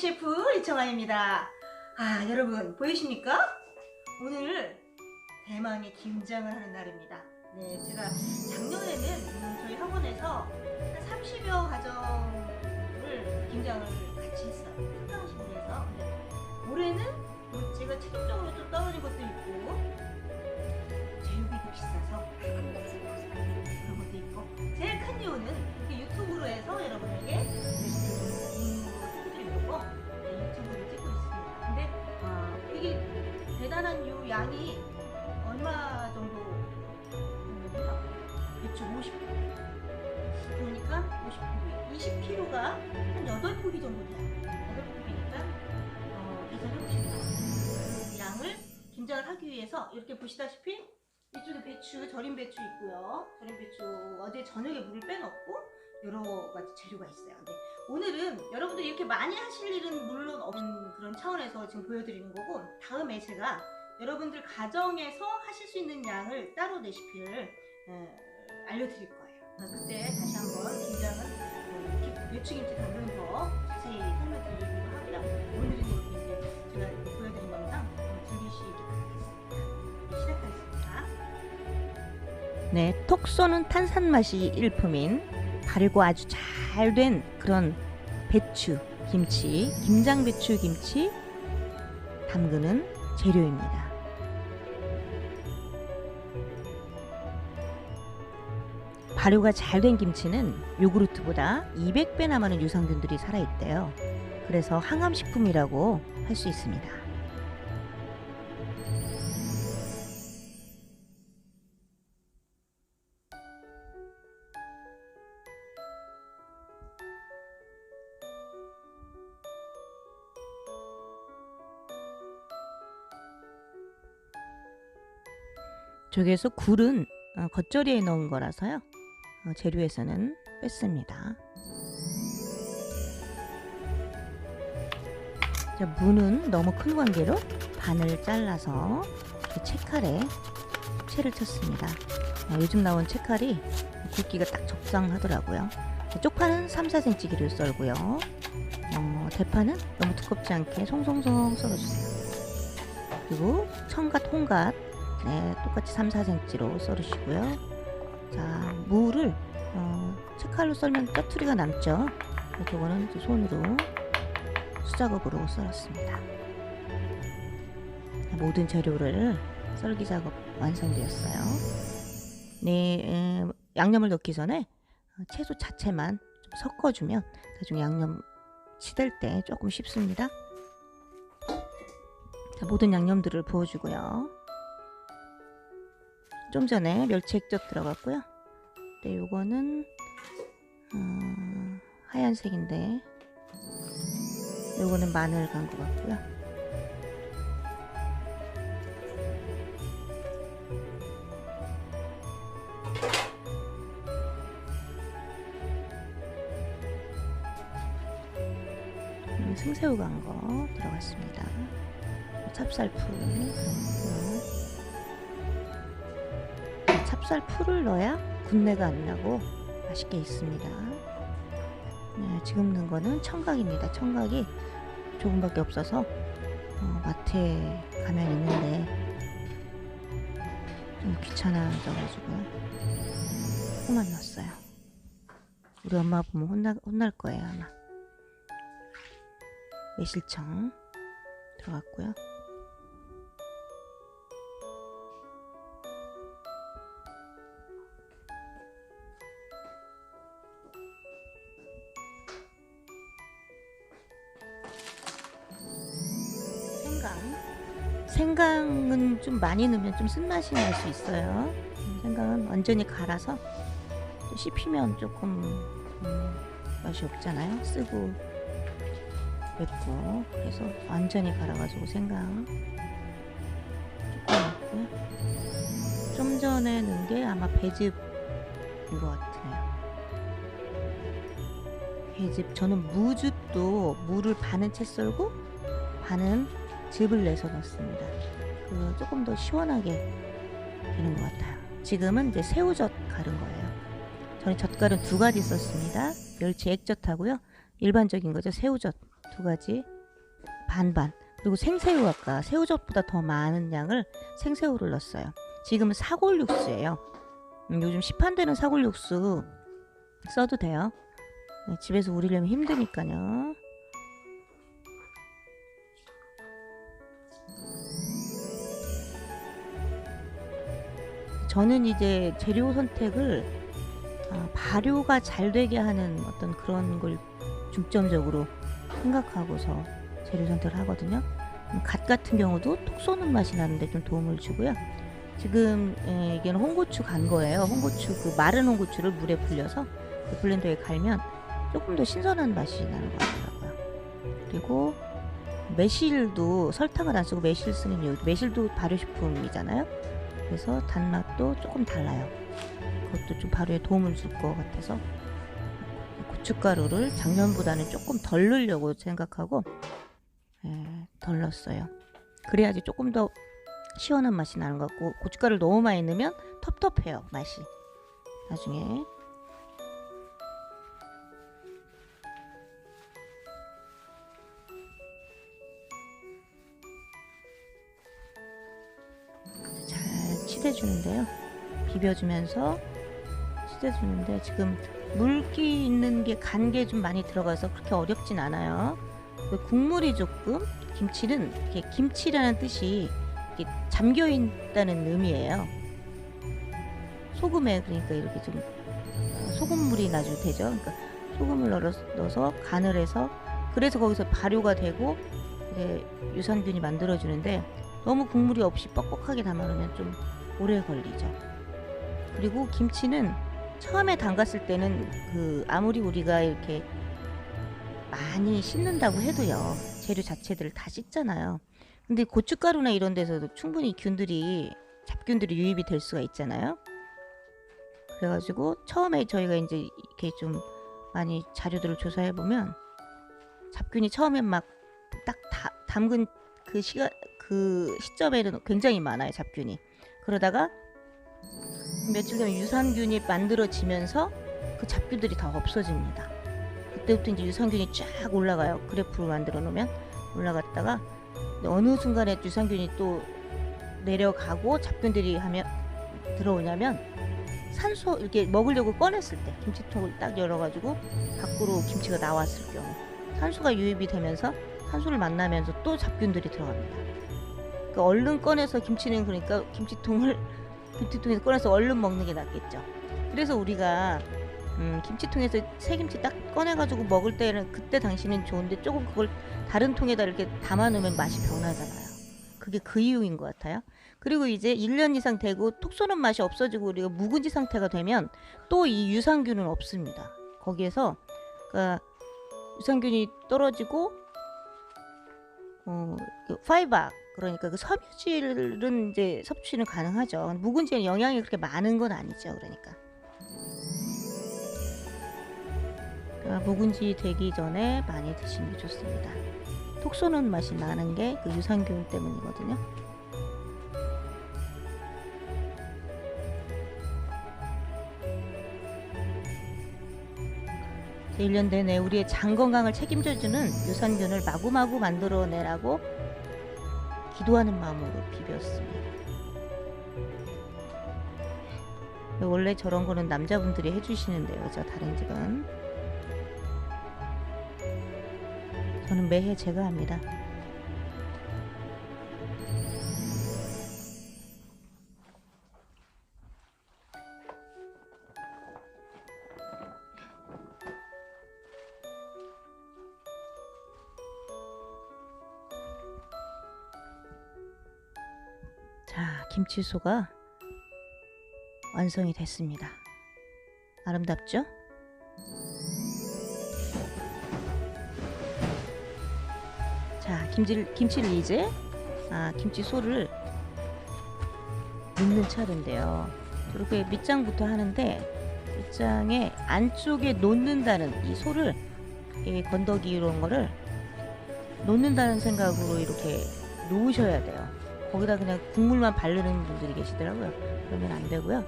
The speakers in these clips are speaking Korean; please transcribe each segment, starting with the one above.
셰프 이청아입니다. 아, 여러분 보이십니까? 오늘 대망의 김장을 하는 날입니다. 네, 제가 작년에는 대단한 요 양이 얼마 정도 되냐면요. 대충 50kg. 그러니까 50kg, 20kg가 한 8포기 정도 돼요. 8포기니까 어, 계산해 보시면 나와요. 양을 김장을 하기 위해서 이렇게 보시다시피 이쪽에 배추, 절임 배추 있고요. 절임 배추 어제 저녁에 물을 빼놓고 여러 가지 재료가 있어요. 근데 오늘은 여러분들이 이렇게 많이 하실 일은 물론 없는 그런 차원에서 지금 보여드리는 거고 다음에 제가 여러분들 가정에서 하실 수 있는 양을 따로 레시피를 에, 알려드릴 거예요. 아, 그때 다시 한번 김장은 어, 배추김치 담그는 거 자세히 설명드리기도 하고요. 오늘은 이제 제가 보여드린 영상 즐기시기 바라겠습니다. 시작하겠습니다. 네, 톡 쏘는 탄산 맛이 일품인 바르고 아주 잘 된 그런 배추 김치, 김장 배추 김치 담그는 재료입니다. 발효가 잘 된 김치는 요구르트보다 200배나 많은 유산균들이 살아있대요. 그래서 항암식품이라고 할 수 있습니다. 저기에서 굴은 어, 겉절이에 넣은 거라서요. 어, 재료에서는 뺐습니다. 자, 무는 너무 큰 관계로 반을 잘라서 채칼에 채를 쳤습니다. 아, 요즘 나온 채칼이 굵기가 딱 적당하더라고요. 자, 쪽파는 3, 4cm 길이로 썰고요. 어, 대파는 너무 두껍지 않게 송송송 썰어주세요. 그리고 청갓, 홍갓 네, 똑같이 3, 4cm로 썰으시고요. 자, 무를 어, 채칼로 썰면 짜투리가 남죠. 이제 손으로 수작업으로 썰었습니다. 자, 모든 재료를 썰기 작업 완성되었어요. 네, 에, 양념을 넣기 전에 어, 채소 자체만 좀 섞어주면 나중에 양념 치댈 때 조금 쉽습니다. 자, 모든 양념들을 부어주고요. 좀 전에 멸치 액젓 들어갔고요. 네, 요거는 어, 하얀색인데 요거는 마늘 간 것 같고요. 음, 생새우 간 거 들어갔습니다. 찹쌀풀. 찹쌀 풀을 넣어야 군내가 안 나고 맛있게 있습니다. 네, 지금 넣은 거는 청각입니다. 청각이 조금밖에 없어서 어, 마트에 가면 있는데 좀 귀찮아져가지고 조금만 넣었어요. 우리 엄마 보면 혼나, 혼날 거예요 아마. 매실청 들어갔고요. 생강. 생강은 좀 많이 넣으면 좀 쓴맛이 날 수 있어요. 음, 생강은 완전히 갈아서 또 씹히면 조금 음, 맛이 없잖아요. 쓰고 맵고 그래서 완전히 갈아가지고 생강 조금 넣고요. 좀 전에 넣은 게 아마 배즙인 것 같아요. 배즙 저는 무즙도 물을 반은 채 썰고 반은 즙을 내서 넣습니다. 그 조금 더 시원하게 되는 것 같아요. 지금은 이제 새우젓 갈은 거예요. 저는 젓갈은 두 가지 썼습니다. 멸치 액젓하고요. 일반적인 거죠. 새우젓 두 가지 반반. 그리고 생새우 아까 새우젓보다 더 많은 양을 생새우를 넣었어요. 지금은 사골 육수예요. 음, 요즘 시판되는 사골 육수 써도 돼요. 네, 집에서 우리려면 힘드니까요. 저는 이제 재료 선택을 아, 발효가 잘 되게 하는 어떤 그런 걸 중점적으로 생각하고서 재료 선택을 하거든요. 음, 갓 같은 경우도 톡 쏘는 맛이 나는데 좀 도움을 주고요. 지금 에, 이게는 홍고추 간 거예요. 홍고추 그 마른 홍고추를 물에 불려서 그 블렌더에 갈면 조금 더 신선한 맛이 나는 것 같더라고요. 그리고 매실도 설탕을 안 쓰고 매실 쓰는 이유 매실도 발효식품이잖아요. 그래서 단맛도 조금 달라요. 그것도 좀 발효에 도움을 줄 것 같아서 고춧가루를 작년보다는 조금 덜 넣으려고 생각하고 예, 덜 넣었어요. 그래야지 조금 더 시원한 맛이 나는 것 같고 고춧가루를 너무 많이 넣으면 텁텁해요 맛이 나중에 치대주는데요 비벼주면서 치대주는데 지금 물기 있는 게 간 게 좀 많이 들어가서 그렇게 어렵진 않아요 그 국물이 조금 김치는 이렇게 김치라는 뜻이 이렇게 잠겨 있다는 의미예요. 소금에 그러니까 이렇게 좀 어, 소금물이 나중에 되죠. 그러니까 소금을 넣어서, 간을 해서 그래서 거기서 발효가 되고 유산균이 만들어주는데 너무 국물이 없이 뻑뻑하게 담아놓으면 좀 오래 걸리죠. 그리고 김치는 처음에 담갔을 때는 그 아무리 우리가 이렇게 많이 씻는다고 해도요 재료 자체들을 다 씻잖아요. 근데 고춧가루나 이런 데서도 충분히 균들이 잡균들이 유입이 될 수가 있잖아요. 그래가지고 처음에 저희가 이제 이렇게 좀 많이 자료들을 조사해 보면 잡균이 처음엔 막 딱 담근 그 시간 그 시점에는 굉장히 많아요 잡균이. 그러다가 며칠 되면 유산균이 만들어지면서 그 잡균들이 다 없어집니다. 그때부터 이제 유산균이 쫙 올라가요. 그래프를 만들어 놓으면 올라갔다가 어느 순간에 유산균이 또 내려가고 잡균들이 하면 들어오냐면 산소 이렇게 먹으려고 꺼냈을 때 김치통을 딱 열어가지고 밖으로 김치가 나왔을 경우 산소가 유입이 되면서 산소를 만나면서 또 잡균들이 들어갑니다. 그러니까 얼른 꺼내서 김치는 그러니까 김치통을 김치통에서 꺼내서 얼른 먹는 게 낫겠죠. 그래서 우리가 음, 김치통에서 새김치 딱 꺼내가지고 먹을 때는 그때 당시는 좋은데 조금 그걸 다른 통에다 이렇게 담아놓으면 맛이 변하잖아요. 그게 그 이유인 것 같아요. 그리고 이제 1년 이상 되고 톡 쏘는 맛이 없어지고 우리가 묵은지 상태가 되면 또 이 유산균은 없습니다. 거기에서 그러니까 유산균이 떨어지고 어, 그 파이버 그러니까 그 섬유질은 이제 섭취는 가능하죠. 묵은지는 영양이 그렇게 많은 건 아니죠. 그러니까. 그러니까 묵은지 되기 전에 많이 드시는 게 좋습니다. 톡 쏘는 맛이 나는 게 그 유산균 때문이거든요. 네, 1년 내내 우리의 장 건강을 책임져주는 유산균을 마구마구 만들어내라고 기도하는 마음으로 비볐습니다. 원래 저런 거는 남자분들이 해주시는데요. 저 다른 집은. 저는 매해 제가 합니다. 자, 김치소가 완성이 됐습니다. 아름답죠? 자, 김치를, 김치를 이제 아, 김치소를 넣는 차례인데요. 이렇게 밑장부터 하는데 밑장에 안쪽에 놓는다는 이 소를 이 건더기 이런 거를 놓는다는 생각으로 이렇게 놓으셔야 돼요. 거기다 그냥 국물만 바르는 분들이 계시더라고요. 그러면 안 되고요.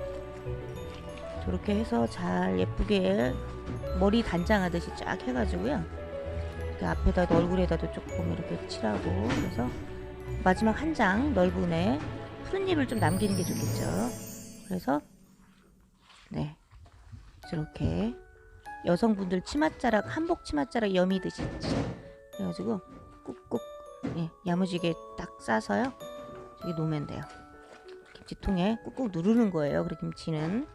저렇게 해서 잘 예쁘게 머리 단장하듯이 쫙 해가지고요. 이렇게 앞에다 얼굴에다도 조금 이렇게 칠하고 그래서 마지막 한 장 넓은에 푸른 잎을 좀 남기는 게 좋겠죠. 그래서 네 저렇게 여성분들 치맛자락 한복 치맛자락 여미듯이 그래가지고 꾹꾹 예, 야무지게 딱 싸서요 저기 놓으면 돼요. 김치통에 꾹꾹 누르는 거예요. 그리고 김치는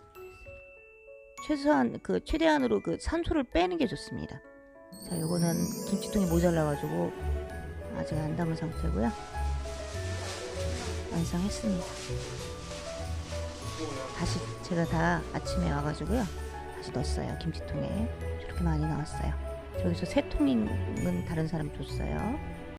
최소한 그 최대한으로 그 산소를 빼는 게 좋습니다. 자, 요거는 김치통이 모자라 가지고 아직 안 담은 상태고요. 완성했습니다. 다시 제가 다 아침에 와가지고요. 다시 넣었어요. 김치통에. 저렇게 많이 나왔어요. 저기서 세 통은 다른 사람 줬어요.